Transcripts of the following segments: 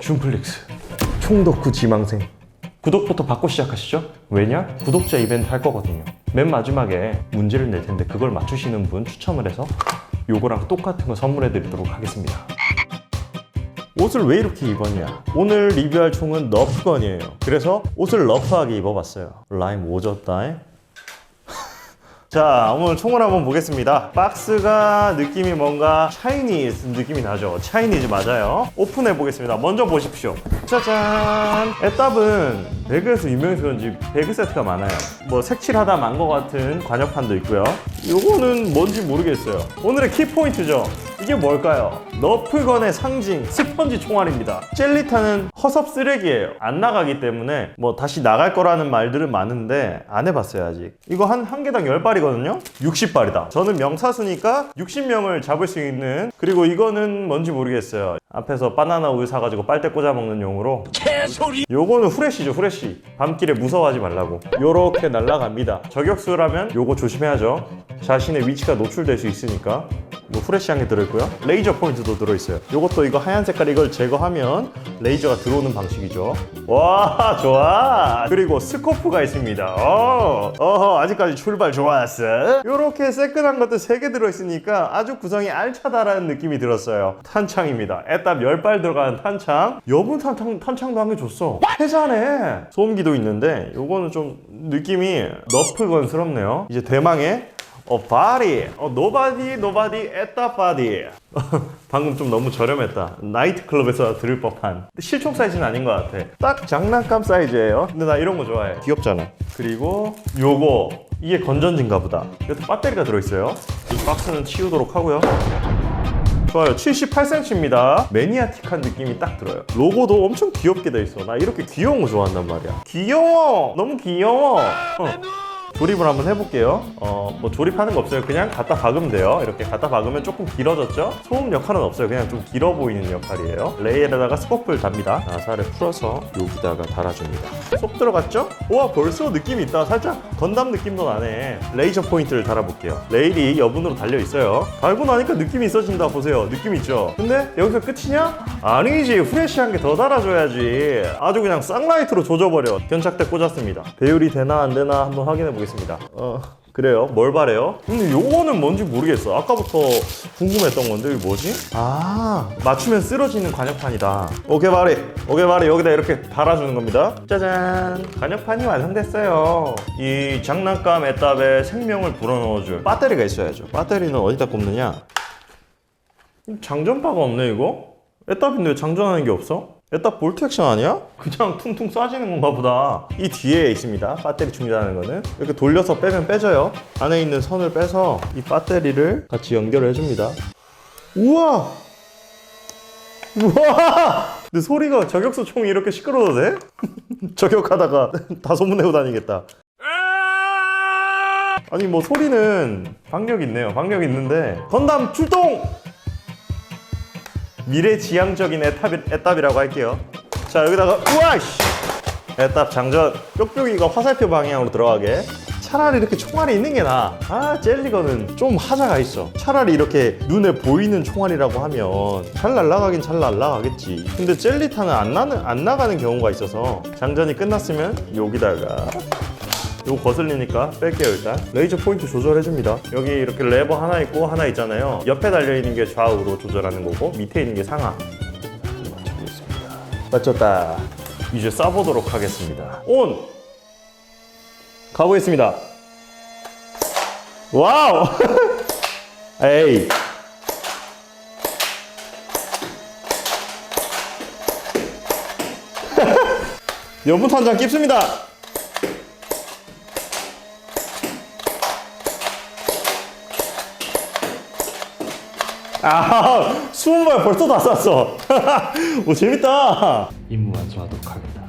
줌플릭스 총덕후 지망생 구독부터 받고 시작하시죠 왜냐? 구독자 이벤트 할 거거든요 맨 마지막에 문제를 낼 텐데 그걸 맞추시는 분 추첨을 해서 요거랑 똑같은 거 선물해 드리도록 하겠습니다 옷을 왜 이렇게 입었냐? 오늘 리뷰할 총은 너프건이에요. 그래서 옷을 러프하게 입어봤어요. 라임 오졌다. 자, 오늘 총을 한번 보겠습니다. 박스가 느낌이 뭔가 차이니즈 느낌이 나죠? 차이니즈 맞아요. 오픈해 보겠습니다. 먼저 보십시오. 짜잔! 애답은 배그에서 유명해서 그런지 배그 세트가 많아요. 뭐 색칠하다 만 것 같은 관역판도 있고요. 요거는 뭔지 모르겠어요. 오늘의 키포인트죠. 이게 뭘까요? 너프건의 상징 스펀지 총알입니다. 젤리탄은 허섭 쓰레기예요. 안 나가기 때문에 뭐 다시 나갈 거라는 말들은 많은데 안 해봤어요 아직. 이거 한 한 개당 10발이거든요. 60발이다. 저는 명사수니까 60명을 잡을 수 있는 그리고 이거는 뭔지 모르겠어요. 앞에서 바나나 우유 사가지고 빨대 꽂아 먹는 용으로. 요거는 후레쉬죠 후레쉬. 밤길에 무서워하지 말라고. 요렇게 날아갑니다. 저격수라면 요거 조심해야죠. 자신의 위치가 노출될 수 있으니까. 뭐 후레쉬 한개 들어있고요. 레이저 포인트도 들어있어요. 요것도 이거 하얀 색깔 이걸 제거하면 레이저가 들어오는 방식이죠. 와 좋아. 그리고 스코프가 있습니다. 어, 어허 아직까지 출발 좋았어. 요렇게 새끈한 것도 세개 들어있으니까 아주 구성이 알차다라는 느낌이 들었어요. 탄창입니다. 애답 10발 들어가는 탄창. 여분 탄창, 탄창도 한 개 줬어. 패자네. 소음기도 있는데 요거는 좀 느낌이 너프건스럽네요. 이제 대망의 어 바디 어 노바디 노바디 에따 바디. 방금 좀 너무 저렴했다. 나이트클럽에서 들을 법한. 실총 사이즈는 아닌 것 같아. 딱 장난감 사이즈예요. 근데 나 이런 거 좋아해. 귀엽잖아. 그리고 요거. 이게 건전지인가 보다. 이것도 배터리가 들어있어요. 이 박스는 치우도록 하고요. 좋아요. 78cm입니다 매니아틱한 느낌이 딱 들어요. 로고도 엄청 귀엽게 돼 있어. 나 이렇게 귀여운 거 좋아한단 말이야. 귀여워! 너무 귀여워! 어. 조립을 한번 해볼게요. 어, 뭐 조립하는 거 없어요. 그냥 갖다 박으면 돼요. 이렇게 갖다 박으면 조금 길어졌죠? 소음 역할은 없어요. 그냥 좀 길어 보이는 역할이에요. 레일에다가 스코프를 답니다. 나사를 풀어서 여기다가 달아줍니다. 쏙 들어갔죠? 우와, 벌써 느낌이 있다. 살짝 건담 느낌도 나네. 레이저 포인트를 달아볼게요. 레일이 여분으로 달려 있어요. 달고 나니까 느낌이 있어진다. 보세요. 느낌 있죠? 근데 여기서 끝이냐? 아니지. 후레쉬 한개더 달아줘야지. 아주 그냥 쌍라이트로 조져버려. 견착대 꽂았습니다. 배율이 되나 안 되나 한번 확인해 보겠습니다. 어, 그래요. 뭘 바래요? 근데 요거는 뭔지 모르겠어. 아까부터 궁금했던 건데 이게 뭐지? 아, 맞추면 쓰러지는 관역판이다. 오케이 바리. 오케이 바리 여기다 이렇게 달아주는 겁니다. 짜잔. 관역판이 완성됐어요. 이 장난감 애답에 생명을 불어넣어줄 배터리가 있어야죠. 배터리는 어디다 꼽느냐? 장전바가 없네 이거? 애답인데 왜 장전하는 게 없어? 애답 볼트 액션 아니야? 그냥 퉁퉁 쏴지는 건가 보다. 이 뒤에 있습니다. 배터리 충전하는 거는. 이렇게 돌려서 빼면 빼져요. 안에 있는 선을 빼서 이 배터리를 같이 연결을 해줍니다. 우와! 우와! 근데 소리가 저격수 총이 이렇게 시끄러워도 돼? 저격하다가 다 소문내고 다니겠다. 아니 뭐 소리는 박력 있네요. 박력 있는데. 건담 출동! 미래지향적인 애답이, 애답이라고 할게요. 자 여기다가 우와씨! 애답 장전. 뾱뾱이가 화살표 방향으로 들어가게. 차라리 이렇게 총알이 있는 게 나아 아 젤리거는 좀 하자가 있어. 차라리 이렇게 눈에 보이는 총알이라고 하면 잘 날아가긴 잘 날아가겠지. 근데 젤리탄은 안, 나는, 안 나가는 경우가 있어서 장전이 끝났으면 여기다가 요거 거슬리니까 뺄게요 일단. 레이저 포인트 조절해줍니다. 여기 이렇게 레버 하나 있고 하나 있잖아요. 옆에 달려있는 게 좌우로 조절하는 거고 밑에 있는 게 상하. 맞춰보겠습니다 맞췄다. 이제 쏴보도록 하겠습니다. 온! 가보겠습니다. 와우! 에이. 연분 한장 깁습니다 아, 스무 발 벌써 다 쐈어. 오, 재밌다. 임무 완수하도록 하겠다.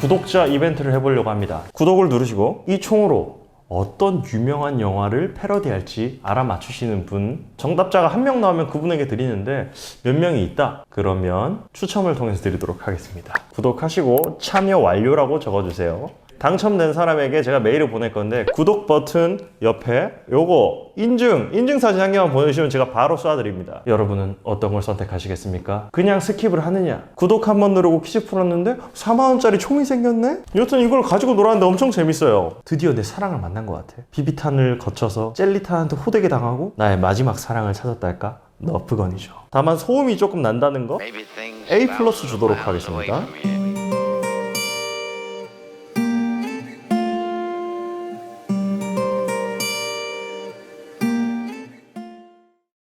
구독자 이벤트를 해보려고 합니다. 구독을 누르시고 이 총으로 어떤 유명한 영화를 패러디할지 알아맞추시는 분 정답자가 한 명 나오면 그분에게 드리는데 몇 명이 있다? 그러면 추첨을 통해서 드리도록 하겠습니다. 구독하시고 참여 완료라고 적어주세요 당첨된 사람에게 제가 메일을 보낼 건데 구독 버튼 옆에 요거 인증 인증 사진 한 개만 보내주시면 제가 바로 쏴드립니다 여러분은 어떤 걸 선택하시겠습니까? 그냥 스킵을 하느냐 구독 한 번 누르고 퀴즈 풀었는데 4만원짜리 총이 생겼네? 여튼 이걸 가지고 놀았는데 엄청 재밌어요 드디어 내 사랑을 만난 것 같아 비비탄을 거쳐서 젤리탄한테 호되게 당하고 나의 마지막 사랑을 찾았달까? 너프건이죠 다만 소음이 조금 난다는 거 A 플러스 주도록 하겠습니다.